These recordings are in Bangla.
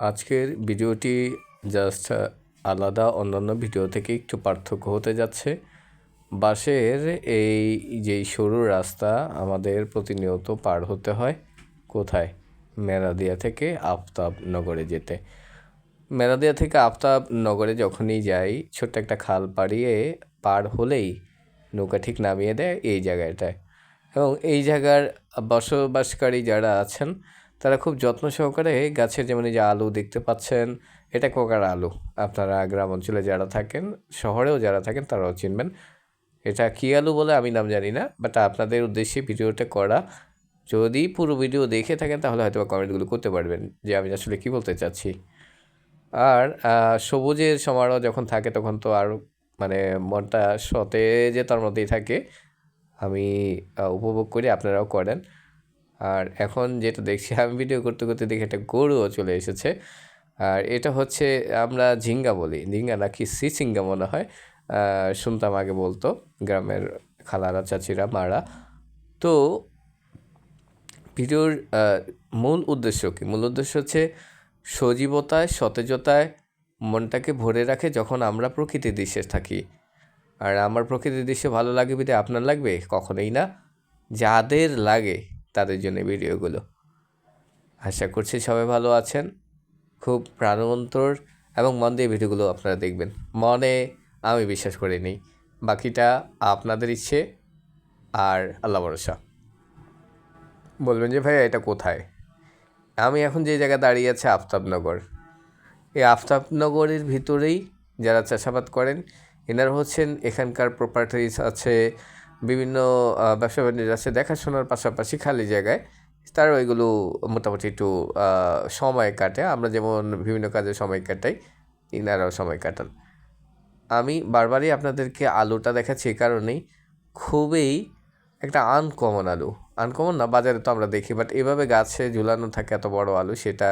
আজকের ভিডিওটি জাস্ট আলাদা, অন্যান্য ভিডিও থেকে একটু পার্থক্য হতে যাচ্ছে। বাসের এই যে সরু রাস্তা, আমাদের প্রতিনিয়ত পার হতে হয়। কোথায়? মেরাদিয়া থেকে আফতাব নগরে যেতে। মেরাদিয়া থেকে আফতাব নগরে যখনই যাই, ছোট্ট একটা খাল পাড়িয়ে পার হলেই নৌকা ঠিক নামিয়ে দেয় এই জায়গাটায়। এবং এই জায়গার বসবাসকারী যারা আছেন তারা খুব যত্ন সহকারে গাছের যেমন এই যে আলু দেখতে পাচ্ছেন, এটা কোকার আলু। আপনারা গ্রাম অঞ্চলে যারা থাকেন, শহরেও যারা থাকেন, তারাও চিনবেন। এটা কী আলু বলে আমি নাম জানি না বাট আপনাদের উদ্দেশ্যে ভিডিওটা করা। যদি পুরো ভিডিও দেখে থাকেন, তাহলে হয়তো কমেন্টগুলো করতে পারবেন যে আমি আসলে কী বলতে চাচ্ছি। আর সবুজের সমারোহ যখন থাকে, তখন তো আর মানে মনটা সতেজে তার মধ্যেই থাকে। আমি উপভোগ করি, আপনারাও করেন। আর এখন যেটা দেখছি, আমি ভিডিও করতে করতে দেখি একটা গরুও চলে এসেছে। আর এটা হচ্ছে আমরা ঝিঙ্গা বলি। ঝিঙ্গা নাকি সিসিঙ্গা মনে হয়। শুনতাম আগে বলতো গ্রামের খালারা, চাচিরা, মারা। তো ভিডিওর মূল উদ্দেশ্য কি? মূল উদ্দেশ্য হচ্ছে সজীবতায়, সতেজতায় মনটাকে ভরে রাখে যখন আমরা প্রকৃতির দৃশ্যে থাকি। আর আমার প্রকৃতির দৃশ্য ভালো লাগে বিধে আপনার লাগবে? কখনোই না। যাদের লাগে। তাদের জন্য ভিডিওগুলো। আশা করছি সবাই ভালো আছেন। খুব প্রাণবন্তর এবং মন দিয়ে ভিডিওগুলো আপনারা দেখবেন। মনে আমি বিশ্বাস করে নিই বাকিটা আপনাদের ইচ্ছে আর আল্লাহ ভরসা। বলবেন যে, ভাইয়া, এটা কোথায়? আমি এখন যে জায়গায় দাঁড়িয়ে আছে, আফতাবনগর। এই আফতাবনগরের ভিতরেই যারা চাষাবাদ করেন, এনারা হচ্ছেন এখানকার প্রপার্টিস আছে বিভিন্ন ব্যবসা বাণিজ্য আছে, দেখাশোনার পাশাপাশি খালি জায়গায় তারা ওইগুলো মোটামুটি একটু সময় কাটে। আমরা যেমন বিভিন্ন কাজে সময় কাটাই, ইনারাও সময় কাটান। আমি বারবারই আপনাদেরকে আলুটা দেখাচ্ছি এই কারণেই। খুবই একটা আনকমন আলু। আনকমন না, বাজারে তো আমরা দেখি বাট এভাবে গাছে ঝুলানো থাকে এত বড় আলু, সেটা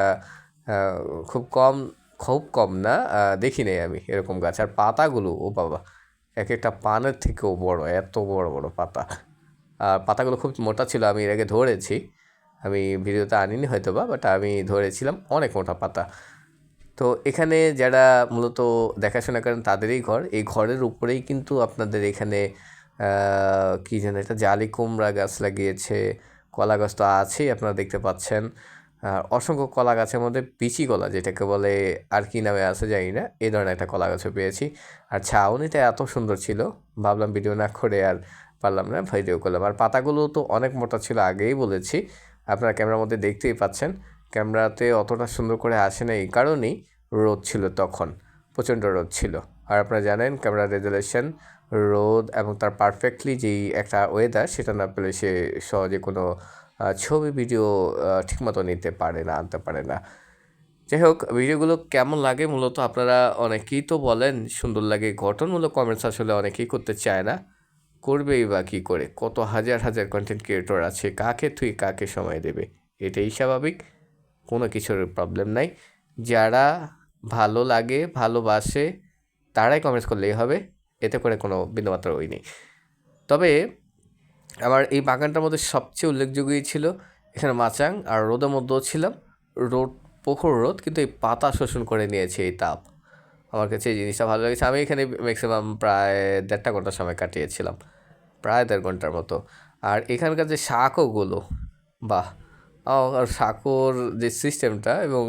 খুব কম খুব কম না দেখি নাই আমি এরকম গাছ। আর পাতাগুলো, ও বাবা! এক একটা পানের থেকেও বড়, এত বড় বড় পাতা। আর পাতাগুলো খুব মোটা ছিল, আমি এর আগে ধরেছি। আমি ভিডিওতে আনিনি হয়তো বা বাট আমি ধরেছিলাম অনেক মোটা পাতা। তো এখানে যারা মূলত দেখাশোনা করেন তাদেরই ঘর। এই ঘরের উপরেই কিন্তু আপনাদের এখানে কী যেন এটা জালি কুমড়া গাছ লাগিয়েছে, কলা গাছ তো আছেই, আপনারা দেখতে পাচ্ছেন। অসংখ্য কলা গাছের মধ্যে পিচি কলা, যেটাকে বলে আর কি নামে আছে জানি না এই ধরনের একটা কলা গাছও পেয়েছি। আর ছাউনিটা এত সুন্দর ছিল, ভাবলাম ভিডিও না করে আর পারলাম না ভিডিও করলাম। আর পাতাগুলো তো অনেক মোটা ছিল, আগেই বলেছি, আপনারা ক্যামেরার মধ্যে দেখতেই পাচ্ছেন। ক্যামেরাতে অতটা সুন্দর করে আসে না, এই কারণেই রোদ ছিল তখন, প্রচণ্ড রোদ ছিল। আর আপনারা জানেন ক্যামেরা রেজুলেশন রোদ এবং তার পারফেক্টলি যেই একটা ওয়েদার সেটা না পেলে সে সহজে কোনো ছবি, ভিডিও ঠিকমতো নিতে পারে না, আনতে পারে না। যাই হোক, ভিডিওগুলো কেমন লাগে মূলত আপনারা অনেকেই তো বলেন, সুন্দর লাগে গঠনমূলক কমেন্টস আসলে অনেকেই করতে চায় না। করবেই বা কী করে? কত হাজার হাজার কন্টেন্ট ক্রিয়েটর আছে, কাকে তুই কাকে সময় দেবে? এটাই স্বাভাবিক, কোনো কিছুর প্রবলেম নাই। যারা ভালো লাগে, ভালোবাসে, তারাই কমেন্টস করলেই হবে, এতে করে কোনো বিন্দুমাত্র ওই নেই। তবে আমার এই বাগানটার মধ্যে সবচেয়ে উল্লেখযোগ্যই ছিল এখানে মাচাং আর রোদের মধ্যেও ছিলাম। রোদ, প্রখর রোদ, কিন্তু এই পাতা শোষণ করে নিয়েছে এই তাপ। আমার কাছে এই জিনিসটা ভালো লেগেছে। আমি এখানে ম্যাক্সিমাম প্রায় দেড়টা ঘণ্টা সময় কাটিয়েছিলাম, প্রায় দেড় ঘণ্টার মতো। আর এখানকার যে শাকগুলো, বাহ! আর শাকর যে সিস্টেমটা এবং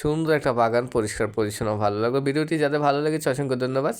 সুন্দর একটা বাগান পরিষ্কার পরিচ্ছন্ন, ভালো লাগল। ভিডিওটি যাদের ভালো লেগেছে, অসংখ্য ধন্যবাদ।